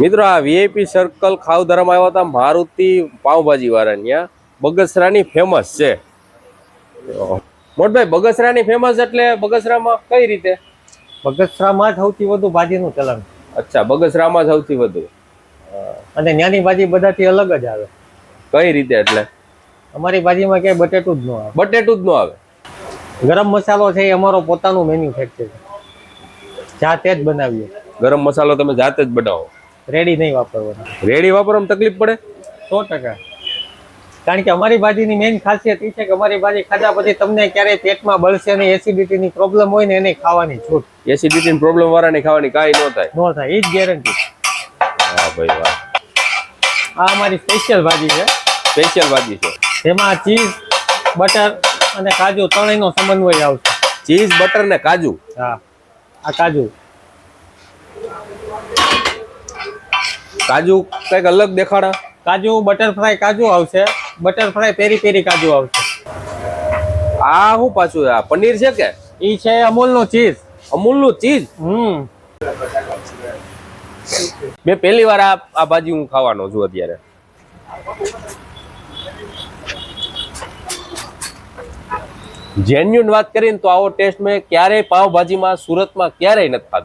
મિત્રો આ VIP circle ખાવધરામાં આવ્યા હતા મારુતિ પાઉંભાજીવાળા ત્યાં બગસરાની ફેમસ છે. મોટભાઈ બગસરાની ફેમસ એટલે બગસરામાં કઈ રીતે? બગસરામાં જ સૌથી વધુ ભાજીનું ચલણ. અચ્છા બગસરામાં સૌથી વધુ. અને ત્યાંની ભાજી બધાથી અલગ જ આવે. કઈ રીતે એટલે? અમારી ભાજીમાં ક્યાંય બટેટું જ ન આવે. બટેટું જ ન આવે. ગરમ મસાલો છે એ અમારો પોતાનું મેન્યુફેક્ચર છે. જાતે જ બનાવીએ. ગરમ મસાલો તમે જાતે જ બનાવો. રેડી નહીં વાપરવાનું. રેડી વાપરવામાં તકલીફ પડે? સો ટકા. કારણ કે અમારી ભાજીની મેઇન ખાસિયત એ છે કે અમારી ભાજી ખાધા પછી તમને ક્યારેય પેટમાં બળશે નહીં એસિડિટીની પ્રોબ્લેમ હોય ને એને ખાવાની છૂટ. એસિડિટીની પ્રોબ્લેમ વાળાને ખાવાની કાંઈ ન થાય. ન થાય એ જ ગેરંટી હા ભાઈ વાહ. આ અમારી સ્પેશિયલ ભાજી છે. સ્પેશિયલ ભાજી છે. તેમાં ચીઝ બટર અને કાજુ ત્રણેયનો સમન્વય આવશે. ચીઝ બટર ને કાજુ? હા આ કાજુ. કાજુ કંઈક અલગ દેખાડા? કાજુ બટર ફ્રાય કાજુ આવશે. બટર ફ્રાય પેરી પેરી કાજુ આવશે. આ હું પાછું આ? પનીર છે કે? ઈ છે અમૂલનો ચીઝ. અમૂલનું ચીઝ? હમ. મેં પહેલી વાર આ આ ભાજી હું ખાવાનો છું અત્યારે. જેન્યુન વાત કરીને તો આવો ટેસ્ટ મેં ક્યારેય પાવભાજીમાં સુરતમાં ક્યારેય નથી ખાધો.